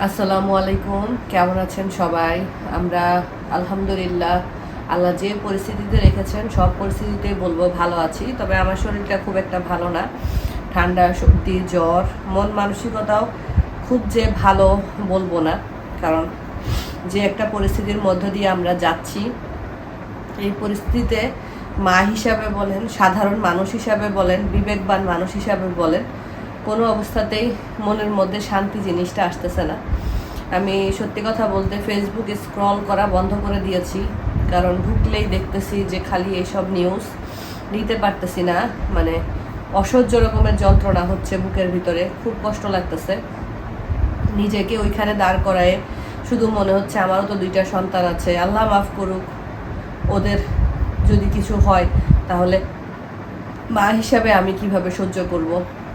আসসালামু আলাইকুম, কেমন আছেন সবাই? আমরা আলহামদুলিল্লাহ আল্লাহ যে পরিস্থিতিতে রেখেছেন, সব পরিস্থিতিতে বলব ভালো আছি। তবে আমার শরীরটা খুব একটা ভালো না। ঠান্ডা, সর্দি, জ্বর, মন মানসিকতাও খুব যে ভালো বলব না। কারণ যে একটা পরিস্থিতির মধ্য দিয়ে আমরা যাচ্ছি, এই পরিস্থিতিতে মা হিসাবে বলেন, সাধারণ মানুষ হিসাবে বলেন, বিবেকবান মানুষ হিসাবে বলেন কোনো অবস্থাতেই মনের মধ্যে শান্তি জিনিসটা আসতেছে না। আমি সত্যি কথা বলতে ফেসবুকে স্ক্রল করা বন্ধ করে দিয়েছি, কারণ ঢুকলেই দেখতেছি যে খালি এইসব নিউজ নিতে পারতেছি না। মানে অসহ্য রকমের যন্ত্রণা হচ্ছে বুকের ভিতরে, খুব কষ্ট লাগতেছে। নিজেকে ওইখানে দাঁড় করায় শুধু মনে হচ্ছে আমারও তো দুইটা সন্তান আছে। আল্লাহ মাফ করুক, ওদের যদি কিছু হয়, তাহলে মা হিসাবে আমি কীভাবে সহ্য করব?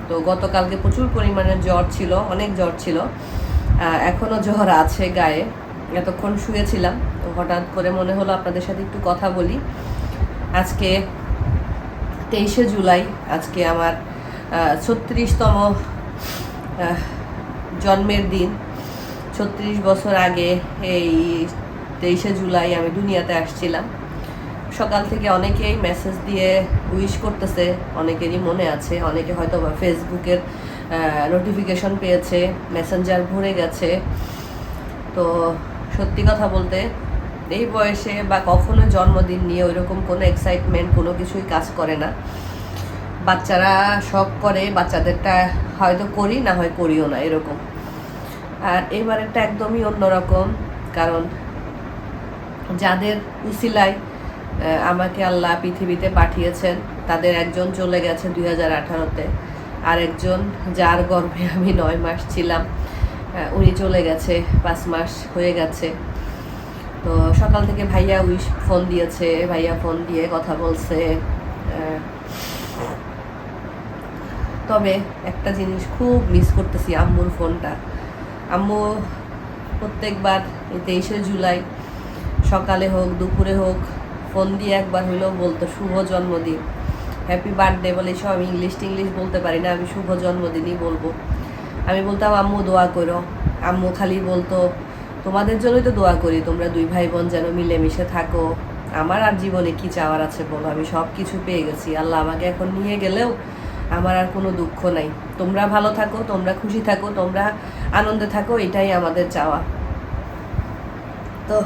তো গতকালকে প্রচুর পরিমাণে জ্বর ছিল অনেক জ্বর ছিল। আহ, এখনও জ্বর আছে গায়ে। এতক্ষণ শুয়েছিলাম তো হঠাৎ করে মনে হলো আপনাদের সাথে একটু কথা বলি। আজকে তেইশে জুলাই আজকে আমার ছত্রিশতম জন্মের দিন। ছত্রিশ বছর আগে এই তেইশে জুলাই আমি দুনিয়াতে আসছিলাম। সকাল থেকে অনেকেই মেসেজ দিয়ে উইশ করতেছে, অনেকেরই মনে আছে, অনেকে হয়তো ফেসবুকের নোটিফিকেশন পেয়েছে মেসেঞ্জার ভরে গেছে। তো সত্যি কথা বলতে, এই বয়সে বা কখনো জন্মদিন নিয়ে ওইরকম কোনো এক্সাইটমেন্ট কোনো কিছুই কাজ করে না। বাচ্চারা শখ করে, বাচ্চাদেরটা হয়তো করি, না হয় করিও না, এরকম। আর এবারেরটা একদমই অন্যরকম, কারণ যাদের উসিলায় আমাকে আল্লাহ পৃথিবীতে পাঠিয়েছেন। তাদের একজন চলে গেছে দুই হাজার আঠারোতে। আর একজন যার গর্ভে আমি নয় মাস ছিলাম উনি চলে গেছে, পাঁচ মাস হয়ে গেছে। তো সকাল থেকে ভাইয়া উইশ ফোন দিয়েছে, ভাইয়া ফোন দিয়ে কথা বলছে তবে একটা জিনিস খুব মিস করতেছি আম্মুর ফোনটা। আম্মু প্রত্যেকবার তেইশে জুলাই, সকালে হোক, দুপুরে হোক ফোন দিয়ে একবার হইলেও বলতো, শুভ জন্মদিন। হ্যাপি বার্থডে বলে সব আমি ইংলিশ টিংলিশ বলতে পারি না, আমি শুভ জন্মদিনই বলব। আমি বলতাম, আম্মু, দোয়া করো। আম্মু খালি বলতো, তোমাদের জন্যই তো দোয়া করি, তোমরা দুই ভাই বোন যেন মিলেমিশে থাকো। আমার আর জীবনে কি চাওয়ার আছে বলো? আমি সব কিছু পেয়ে গেছি। আল্লাহ আমাকে এখন নিয়ে গেলেও আমার আর কোনো দুঃখ নাই। তোমরা ভালো থাকো, তোমরা খুশি থাকো, তোমরা আনন্দে থাকো, এটাই আমাদের চাওয়া। তো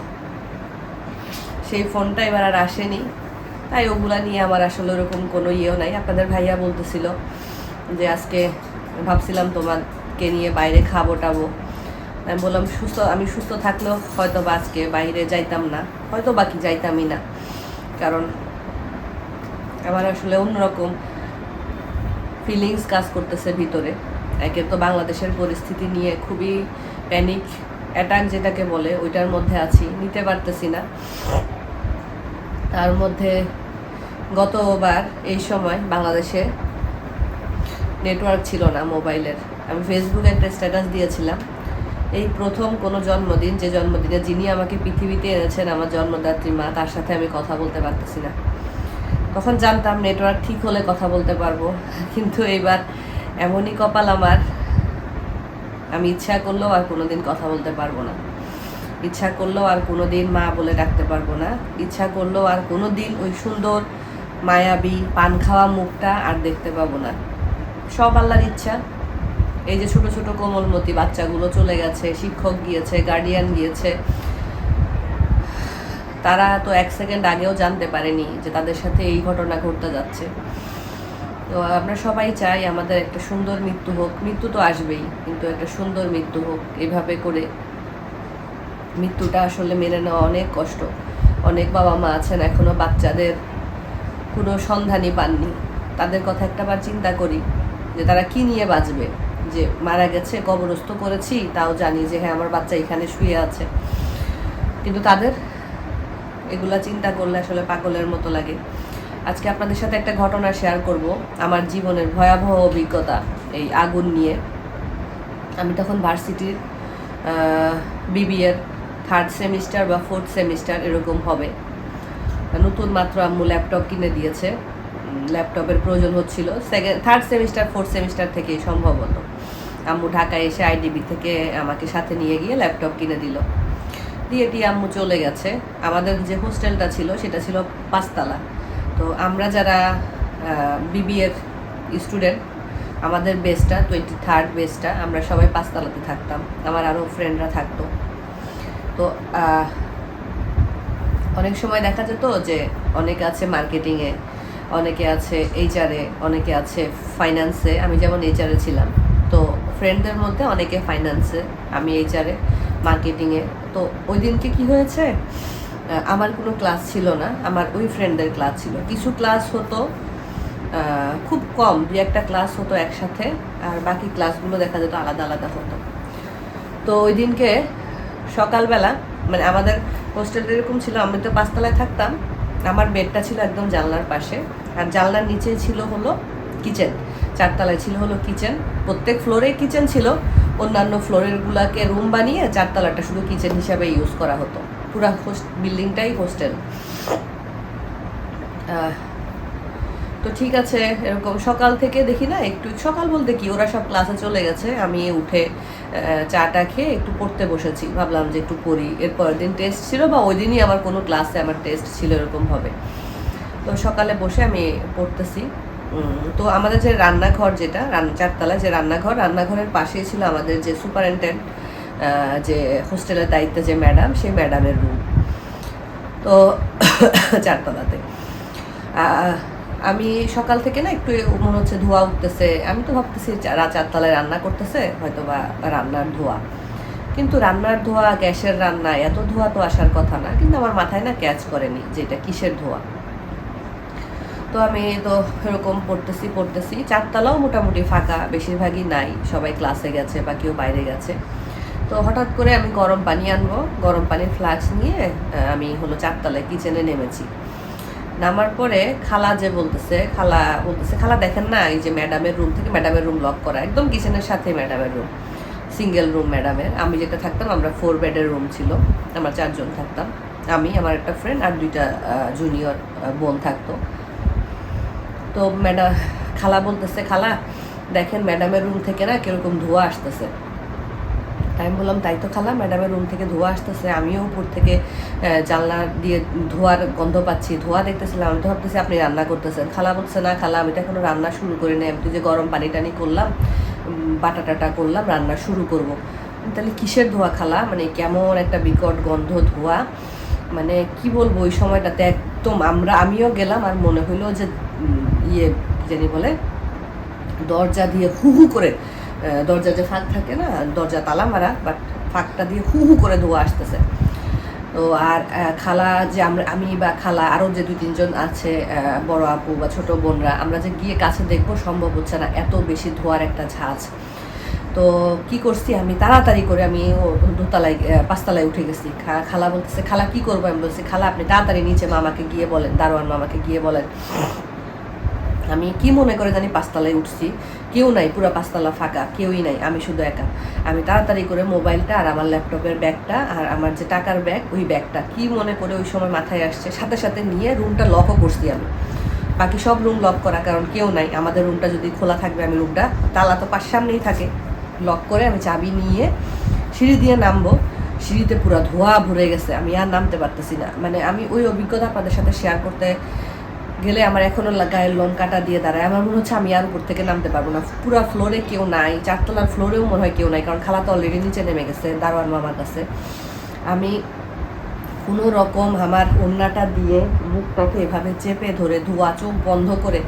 সেই ফোনটা এবার আর আসেনি। তাই ওগুলা নিয়ে আমার আসলে ওরকম কোনো ইয়েও নাই। আপনাদের ভাইয়া বলতেছিল যে আজকে ভাবছিলাম তোমাকে নিয়ে বাইরে খাব টাবো আমি বললাম, সুস্থ, আমি সুস্থ থাকলেও হয়তো বা আজকে বাইরে যাইতাম না। হয়তো বাকি যাইতামই না। কারণ আমার আসলে অন্যরকম ফিলিংস কাজ করতেছে ভিতরে। একে তো বাংলাদেশের পরিস্থিতি নিয়ে খুবই প্যানিক অ্যাটাক যেটাকে বলে, ওইটার মধ্যে আছি, নিতে পারতেছি না। তার মধ্যে গতবার এই সময় বাংলাদেশে নেটওয়ার্ক ছিল না মোবাইলের। আমি ফেসবুকে একটা স্ট্যাটাস দিয়েছিলাম। এই প্রথম কোনো জন্মদিন, যে জন্মদিনে যিনি আমাকে পৃথিবীতে এনেছেন, আমার জন্মদাত্রী মা, তার সাথে আমি কথা বলতে পারতেছি না। তখন জানতাম নেটওয়ার্ক ঠিক হলে কথা বলতে পারব। কিন্তু এবার এমনই কপাল আমার, আমি ইচ্ছা করলেও আর কোনোদিন কথা বলতে পারব না। ইচ্ছা করলেও আর কোনোদিন মা বলে ডাকতে পারব না। ইচ্ছা করলেও আর কোনোদিন ওই সুন্দর, মায়াবী, পান খাওয়া মুখটা আর দেখতে পাবো না। সব আল্লাহর ইচ্ছা। এই যে ছোট ছোট কোমলমতি বাচ্চাগুলো চলে গেছে, শিক্ষক গিয়েছে গার্ডিয়ান গিয়েছে। তারা তো এক সেকেন্ড আগেও জানতে পারেনি যে তাদের সাথে এই ঘটনা ঘটতে যাচ্ছে। তো আমরা সবাই চাই আমাদের একটা সুন্দর মৃত্যু হোক। মৃত্যু তো আসবেই, কিন্তু একটা সুন্দর মৃত্যু হোক। এভাবে করে মৃত্যুটা আসলে মেনে নেওয়া অনেক কষ্ট। অনেক বাবা মা আছেন এখনও, বাচ্চাদের কোনো সন্ধানই পাননি। তাদের কথা একটাবার চিন্তা করি, যে তারা কি নিয়ে বাঁচবে? যে মারা গেছে, কবরস্থ করেছি, তাও জানি যে হ্যাঁ আমার বাচ্চা এখানে শুয়ে আছে। কিন্তু তাদের এগুলা চিন্তা করলে আসলে পাগলের মতো লাগে। আজকে আপনাদের সাথে একটা ঘটনা শেয়ার করব, আমার জীবনের ভয়াবহ অভিজ্ঞতা, এই আগুন নিয়ে। আমি তখন ভার্সিটির বিবিএর থার্ড সেমিস্টার বা ফোর্থ সেমিস্টার এরকম হবে। নতুন মাত্র আম্মু ল্যাপটপ কিনে দিয়েছে। ল্যাপটপের প্রয়োজন হচ্ছিল। Second third semester fourth semester থেকেই সম্ভবত আম্মু ঢাকায় এসে আইডিবি থেকে আমাকে সাথে নিয়ে গিয়ে ল্যাপটপ কিনে দিল। দিয়ে দিয়ে আম্মু চলে গেছে। আমাদের যে হোস্টেলটা ছিল, সেটা ছিল পাঁচতলা। তো আমরা যারা বিবিএর স্টুডেন্ট আমাদের বেসটা টোয়েন্টি থার্ড বেসটা আমরা সবাই পাঁচতলাতে থাকতাম। আমার আরও ফ্রেন্ডরা থাকতো। তো অনেক সময় দেখা যেত যে অনেকে আছে মার্কেটিংয়ে অনেকে আছে এইচআরে অনেকে আছে ফাইন্যান্সে আমি যেমন এইচআরে ছিলাম, তো ফ্রেন্ডদের মধ্যে অনেকে ফাইন্যান্সে আমি এইচআরে মার্কেটিংয়ে তো ওই দিনকে কি হয়েছে? আমার কোনো ক্লাস ছিল না, আমার ওই ফ্রেন্ডদের ক্লাস ছিল। কিছু ক্লাস হতো খুব কম দু একটা ক্লাস হতো একসাথে, আর বাকি ক্লাসগুলো দেখা যেত আলাদা আলাদা হতো। তো ওই দিনকে সকালবেলা মানে আমাদের হোস্টেলটা এরকম ছিল আমি তো পাঁচতলায় থাকতাম, আমার বেডটা ছিল একদম জানলার পাশে, আর জানলার নিচেই ছিল হলো কিচেন চারতলায় ছিল হলো কিচেন প্রত্যেক ফ্লোরে কিচেন ছিল, অন্যান্য ফ্লোরের গুলাকে রুম বানিয়ে চারতলাটা শুধু কিচেন হিসাবে ইউজ করা হতো, পুরা বিল্ডিংটাই হোস্টেল তো ঠিক আছে, এরকম সকাল থেকে দেখি না, একটু সকাল বলতে কি, ওরা সব ক্লাসে চলে গেছে, আমি উঠে চাটা খেয়ে একটু পড়তে বসেছি। ভাবলাম যে একটু পড়ি। এর পরের দিন টেস্ট ছিল বা ওই দিনই আমার কোনো ক্লাসে আমার টেস্ট ছিল এরকম হবে তো সকালে বসে আমি পড়তেছি। তো আমাদের যে রান্নাঘর যেটা চারতলা যে রান্নাঘর, রান্নাঘরের পাশেই ছিল আমাদের যে সুপারিনটেন্ডেন্ট যে হোস্টেলের দায়িত্বে যে ম্যাডাম সেই ম্যাডামের রুম তো চারতলাতে। আমি সকাল থেকে না একটু মনে হচ্ছে ধোয়া উঠতেছে। আমি তো ভাবতেছি চারা চারতলায় রান্না করতেছে হয়তো বা রান্নার ধোয়া। কিন্তু রান্নার ধোয়া, গ্যাসের রান্না, এত ধোয়া তো আসার কথা না। কিন্তু আমার মাথায় না ক্যাচ করেনি যে এটা কিসের ধোয়া। তো আমি তো এরকম পড়তেছি পড়তেছি। চারতলাও মোটামুটি ফাঁকা, বেশিরভাগই নাই। সবাই ক্লাসে গেছে বা কেউ বাইরে গেছে। তো হঠাৎ করে আমি গরম পানি আনব। গরম পানির ফ্লাক্স নিয়ে আমি হলো চারতলায় কিচেনে নেমেছি। নামার পরে খালা যে বলতেছে, খালা বলতেছে, খালা দেখেন না, এই যে ম্যাডামের রুম থেকে ম্যাডামের রুম লক করা, একদম কিচেনের সাথে ম্যাডামের রুম সিঙ্গেল রুম ম্যাডামের। আমি যেটা থাকতাম, আমরা ফোর বেডের রুম ছিল, আমরা চারজন থাকতাম, আমি, আমার একটা ফ্রেন্ড আর দুইটা জুনিয়র বোন থাকতো। তো ম্যাডাম খালা বলতেছে, খালা, দেখেন ম্যাডামের রুম থেকে না কীরকম ধোঁয়া আসতেছে। আমি বললাম, তাই তো খালা ম্যাডামের রুম থেকে ধোয়া আসতেছে, আমিও উপর থেকে জানলা দিয়ে ধোঁয়ার গন্ধ পাচ্ছি, ধোঁয়া দেখতেছিলাম, আমি তো ভাবতেছি আপনি রান্না করতেছেন। খালা বলছে না খালা, আমি তো এখনও রান্না শুরু করি নি আমি তো যে গরম পানি টানি করলাম বাটা টাটা করলাম, রান্না শুরু করব। তাহলে কিসের ধোঁয়া খালা? মানে কেমন একটা বিকট গন্ধ, ধোঁয়া? মানে কি বলব, ওই সময়টাতে একদম আমরা, আমিও গেলাম, আর মনে হইল যে ইয়ে জানি বলে, দরজা দিয়ে হু হু করে দরজা যে ফাঁক থাকে না, দরজা তালা মারা বাট ফাঁকটা দিয়ে হু হু করে ধোয়া আসতেছে। তো আর খালা যে আমরা, আমি বা খালা আরও যে দুই তিনজন আছে বড় আপু বা ছোট বোনরা, আমরা যে গিয়ে কাছে দেখব সম্ভব হচ্ছে না, এত বেশি ধোয়ার একটা ঝাঁজ। তো কি করছি আমি, তাড়াতাড়ি করে আমি দোতলায় পাঁচতলায় উঠে গেছি। খালা বলতেছে, খালা, কি করব? আমি বলছি, খালা, আপনি তাড়াতাড়ি নিচে মামাকে গিয়ে বলেন, দারোয়ান মামাকে গিয়ে বলেন। আমি কি মনে করে জানি পাঁচতলায় উঠছি? কেউ নাই, পুরো পাঁচতলা ফাঁকা, কেউই নাই, আমি শুধু একা। আমি তাড়াতাড়ি করে মোবাইলটা আর আমার ল্যাপটপের ব্যাগটা আর আমার যে টাকার ব্যাগ, ওই ব্যাগটা, কি মনে করে ওই সময় মাথায় আসছে, সাথে সাথে নিয়ে রুমটা লকও করছি আমি। বাকি সব রুম লক করা, কারণ কেউ নাই, আমাদের রুমটা যদি খোলা থাকবে আমি রুমটা, তালা তো পাশ সামনেই থাকে। লক করে আমি চাবি নিয়ে সিঁড়ি দিয়ে নামবো, সিঁড়িতে পুরো ধোয়া ভরে গেছে, আমি আর নামতে পারতেছি না। মানে আমি ওই অভিজ্ঞতা আপনাদের সাথে শেয়ার করতে গেলে আমার এখনও গায়ের লোন কাটা দিয়ে দাঁড়ায়। আমার মনে হচ্ছে আমি আর উপর থেকে নামতে পারব না। পুরো ফ্লোরে কেউ নাই। চারতলার ফ্লোরেও মনে হয় কেউ নাই, কারণ খালা তো অলরেডি নিচে নেমে গেছে, দারোয়ান মামার কাছে। আমি কোনো রকম আমার ওড়নাটা দিয়ে মুখটাকে এভাবে চেপে ধরে ধোয়া, চোখ বন্ধ করে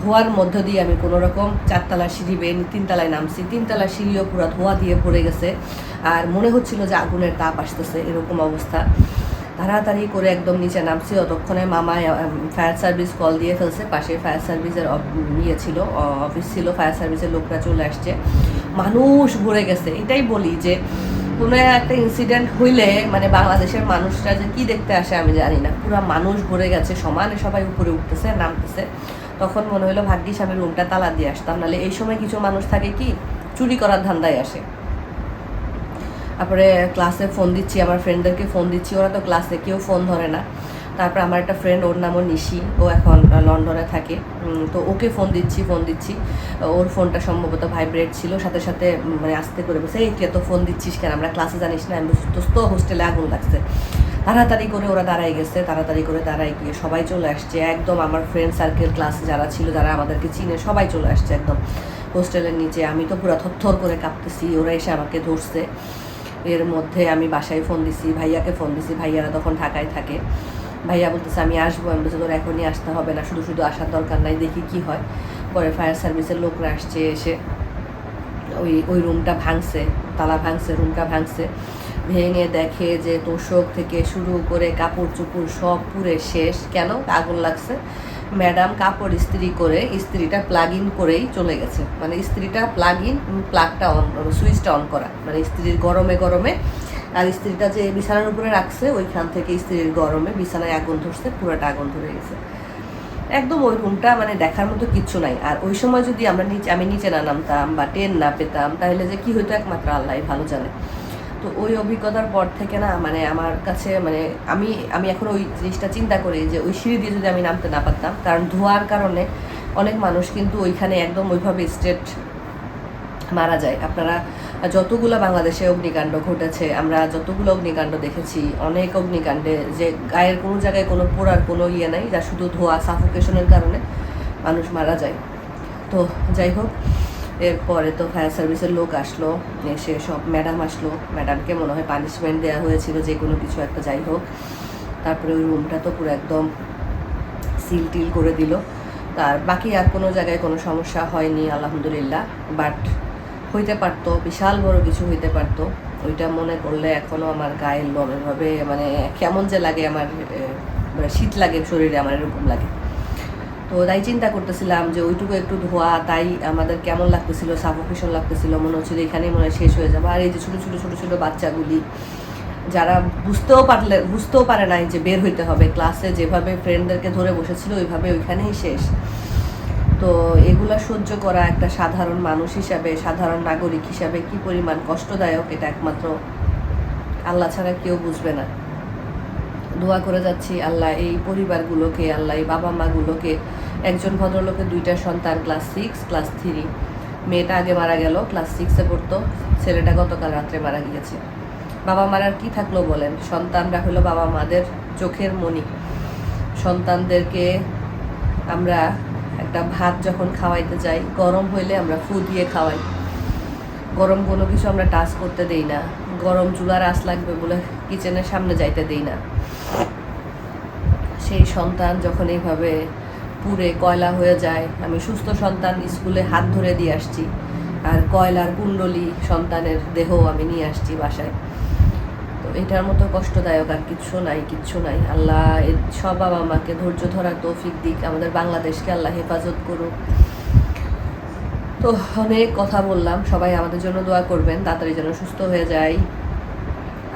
ধোয়ার মধ্য দিয়ে আমি কোনো রকম চারতলা সিঁড়ি বেয়ে তিনতলায় নামছি। তিনতলা সিঁড়িও পুরো ধোয়া দিয়ে পড়ে গেছে। আর মনে হচ্ছিল যে আগুনের তাপ আসতেছে, এরকম অবস্থা। তাড়াতাড়ি করে একদম নিচে নামছি। অতক্ষণে মামা ফায়ার সার্ভিস কল দিয়ে ফেলছে। পাশে ফায়ার সার্ভিসের ইয়ে ছিল অফিস ছিল। ফায়ার সার্ভিসের লোকরা চলে আসছে। মানুষ ভরে গেছে। এটাই বলি যে, কোনো একটা ইনসিডেন্ট হইলে মানে বাংলাদেশের মানুষরা যে কী দেখতে আসে আমি জানি না। পুরো মানুষ ভরে গেছে, সমানে সবাই উপরে উঠতেছে, নামতেছে। তখন মনে হলো ভাগ্যিস আমি রুমটা তালা দিয়ে আসতাম। নাহলে এই সময় কিছু মানুষ থাকে কি, চুরি করার ধান্দায় আসে। তারপরে ক্লাসে ফোন দিচ্ছি, আমার ফ্রেন্ডদেরকে ফোন দিচ্ছি, ওরা তো ক্লাসে কেউ ফোন ধরে না। তারপর আমার একটা ফ্রেন্ড ওর নামও নিশি, ও এখন লন্ডনে থাকে। তো ওকে ফোন দিচ্ছি ফোন দিচ্ছি। ওর ফোনটা সম্ভবত ভাইব্রেট ছিল, সাথে সাথে মানে আসতে করে বসে এই এত ফোন দিচ্ছিস কেন? আমরা ক্লাসে জানিস না? আমি তো হোস্টেলে আগুন লাগছে। তাড়াতাড়ি করে ওরা দাঁড়াই গেছে, তাড়াতাড়ি করে দাঁড়াই গিয়ে সবাই চলে আসছে। একদম আমার ফ্রেন্ড সার্কেল ক্লাসে যারা ছিল, যারা আমাদেরকে চিনে, সবাই চলে আসছে একদম। হোস্টেলের নিচে, আমি তো পুরো থরথর করে কাঁপতেছি, ওরা এসে আমাকে ধরছে। এর মধ্যে আমি বাসায় ফোন দিছি, ভাইয়াকে ফোন দিছি, ভাইয়ারা তখন ঢাকায় থাকে। ভাইয়া বলতেছে, আমি আসব। আমি বলছি, তোর এখনই আসতে হবে না, শুধু শুধু আসার দরকার নাই, দেখি কি হয়। পরে ফায়ার সার্ভিসের লোকরা আসছে, এসে ওই ওই রুমটা ভাঙছে, তালা ভাঙছে রুমটা ভাঙছে। ভেঙে দেখে যে তোষক থেকে শুরু করে কাপড় চুপড় সব পুরে শেষ। কেন? আগুন লাগছে। ম্যাডাম কাপড় ইস্ত্রি করে ইস্ত্রিটা প্লাগ ইন করেই চলে গেছে। মানে ইস্ত্রিটা প্লাগ ইন প্লাগটা অন সুইচটা অন করা। মানে ইস্ত্রির গরমে গরমে। আর ইস্ত্রিটা যে বিছানার উপরে রাখছে, ওইখান থেকে ইস্ত্রির গরমে বিছানায় আগুন ধরছে, পুরোটা আগুন ধরে গেছে। একদম ওই রুমটা মানে দেখার মতো কিচ্ছু নাই। আর ওই সময় যদি আমরা নিচে, আমি নিচে না নামতাম বা ট্রেন না পেতাম, তাহলে যে কি হতো একমাত্র আল্লাহ ভালো জানে। তো ওই অভিজ্ঞতার পর থেকে না মানে আমার কাছে মানে আমি আমি এখন ওই জিনিসটা চিন্তা করি যে ওই সিঁড়ি দিয়ে যদি আমি নামতে না পারতাম, কারণ ধোয়ার কারণে অনেক মানুষ কিন্তু ওইখানে একদম ওইভাবে স্ট্রেট মারা যায়। আপনারা যতগুলো বাংলাদেশে অগ্নিকাণ্ড ঘটেছে, আমরা যতগুলো অগ্নিকাণ্ড দেখেছি, অনেক অগ্নিকাণ্ডে যে গায়ের কোনো জায়গায় কোনো পোড়ার কোনো ইয়ে নাই, যা শুধু ধোয়া সাফোকেশনের কারণে মানুষ মারা যায়। তো যাই হোক এরপরে তো ফায়ার সার্ভিসের লোক আসলো, এসে সব ম্যাডাম আসলো। ম্যাডামকে মনে হয় পানিশমেন্ট দেওয়া হয়েছিল, যে কোনো কিছু একটা যাই হোক। তারপরে ওই রুমটা তো পুরো একদম সিল টিল করে দিল। তার বাকি আর কোনো জায়গায় কোনো সমস্যা হয়নি, আলহামদুলিল্লাহ। বাট হইতে পারতো, বিশাল বড় কিছু হইতে পারতো। ওইটা মনে করলে এখনও আমার গায়ের লোম, এভাবে মানে কেমন যে লাগে আমার মানে শীত লাগে শরীরে, আমার এরকম লাগে। তো তাই চিন্তা করতেছিলাম যে ওইটুকু একটু ধোয়া, তাই আমাদের কেমন লাগতেছিল সাফোকেশন লাগতেছিল, মনে হচ্ছিল এখানেই মনে হয় শেষ হয়ে যাবে। আর এই যে ছোটো ছোটো ছোটো ছোটো বাচ্চাগুলি, যারা বুঝতেও পারলে, বুঝতেও পারে নাই যে বের হইতে হবে। ক্লাসে যেভাবে ফ্রেন্ডদেরকে ধরে বসেছিল, ওইভাবে ওইখানেই শেষ। তো এগুলা সহ্য করা একটা সাধারণ মানুষ হিসাবে, সাধারণ নাগরিক হিসাবে কি পরিমাণ কষ্টদায়ক, এটা একমাত্র আল্লাহ ছাড়া কেউ বুঝবে না। দোয়া করে যাচ্ছি, আল্লাহ এই পরিবারগুলোকে, আল্লাহ এই বাবা মাগুলোকে একজন ভদ্রলোকের দুইটা সন্তান, ক্লাস সিক্স, ক্লাস থ্রি। মেয়েটা আগে মারা গেল, ক্লাস সিক্সে পড়তো, ছেলেটা গতকাল রাত্রে মারা গিয়েছে। বাবা মারার কি থাকল বলেন? সন্তানরা হলো বাবা মাদের চোখের মণি। সন্তানদেরকে আমরা একটা ভাত যখন খাওয়াইতে যাই, গরম হইলে আমরা ফু দিয়ে খাওয়াই। গরম কোনো কিছু আমরা টাচ করতে দেই না। গরম চুলার আঁচ লাগবে বলে কিচেনের সামনে যাইতে দেই না। সেই সন্তান যখন এইভাবে পুড়ে কয়লা হয়ে যায়, আমি সুস্থ সন্তান স্কুলে হাত ধরে দিয়ে আসছি। আর কয়লার কুণ্ডলি সন্তানের দেহ আমি নিয়ে আসছি বাসায়। তো এটার মতো কষ্টদায়ক আর কিচ্ছু নাই কিচ্ছু নাই। আল্লাহ সব বাবা মাকে ধৈর্য ধরার তৌফিক দিক, আমাদের বাংলাদেশকে আল্লাহ হেফাজত করুক। তো অনেক কথা বললাম, সবাই আমাদের জন্য দোয়া করবেন, তাড়াতাড়ি যেন সুস্থ হয়ে যায়।